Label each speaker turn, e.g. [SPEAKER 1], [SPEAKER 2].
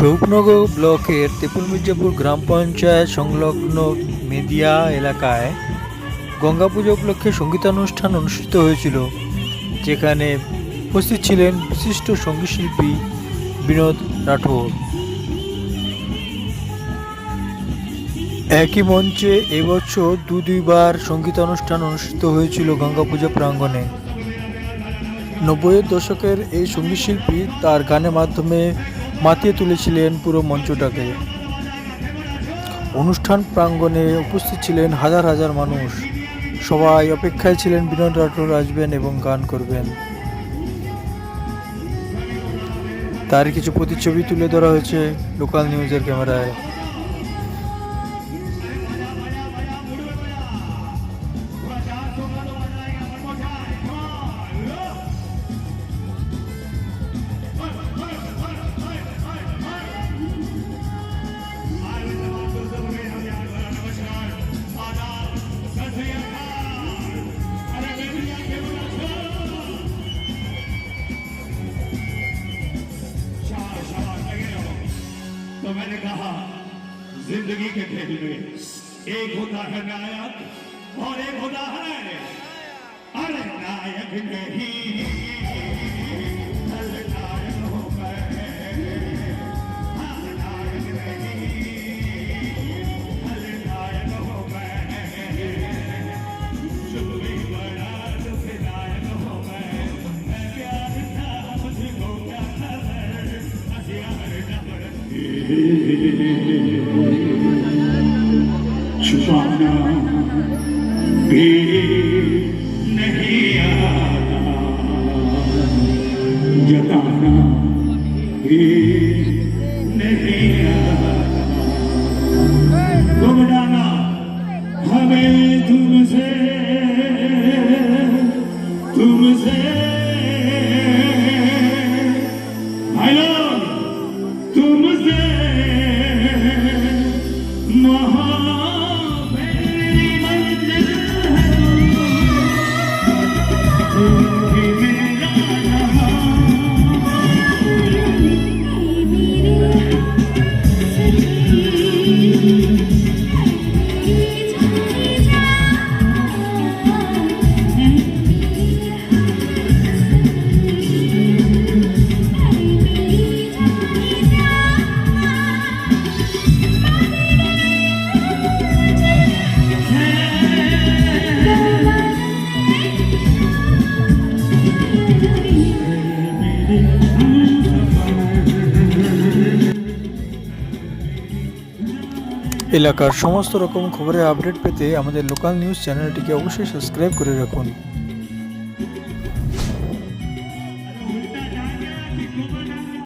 [SPEAKER 1] স্বরূপনগর ব্লকের তেপুল মির্জাপুর গ্রাম পঞ্চায়েত সংলগ্ন মেদিয়া এলাকায় গঙ্গা পুজো উপলক্ষে সঙ্গীতানুষ্ঠান অনুষ্ঠিত হয়েছিল, যেখানে উপস্থিত ছিলেন বিশিষ্ট সঙ্গীতশিল্পী বিনোদ রাঠোর। একই মঞ্চে এবছর দু দুইবার সঙ্গীতানুষ্ঠান অনুষ্ঠিত হয়েছিল গঙ্গা পূজা প্রাঙ্গণে। নব্বইয়ের দশকের এই সঙ্গীতশিল্পী তার গানের মাধ্যমে মাতিয়ে তুলেছিলেন পুরো মঞ্চটাকে। অনুষ্ঠান প্রাঙ্গণে উপস্থিত ছিলেন হাজার হাজার মানুষ। সবাই অপেক্ষায় ছিলেন বিনোদ রাঠোর আসবেন এবং গান করবেন। তার কিছু প্রতিচ্ছবি তুলে ধরা হয়েছে লোকাল নিউজের ক্যামেরায়।
[SPEAKER 2] मैंने कहा, ज़िंदगी के खेल में एक होता है नायक और एक होता है अरे नायक नहीं। 주방나 비내야나 여다나 비내야나 고무다나 밤에 두무새 두무새. महाभैरव मंदिर है।
[SPEAKER 1] এলাকার সমস্ত রকম খবরের আপডেট পেতে আমাদের লোকাল নিউজ চ্যানেলটিকে অবশ্যই সাবস্ক্রাইব করে রাখুন।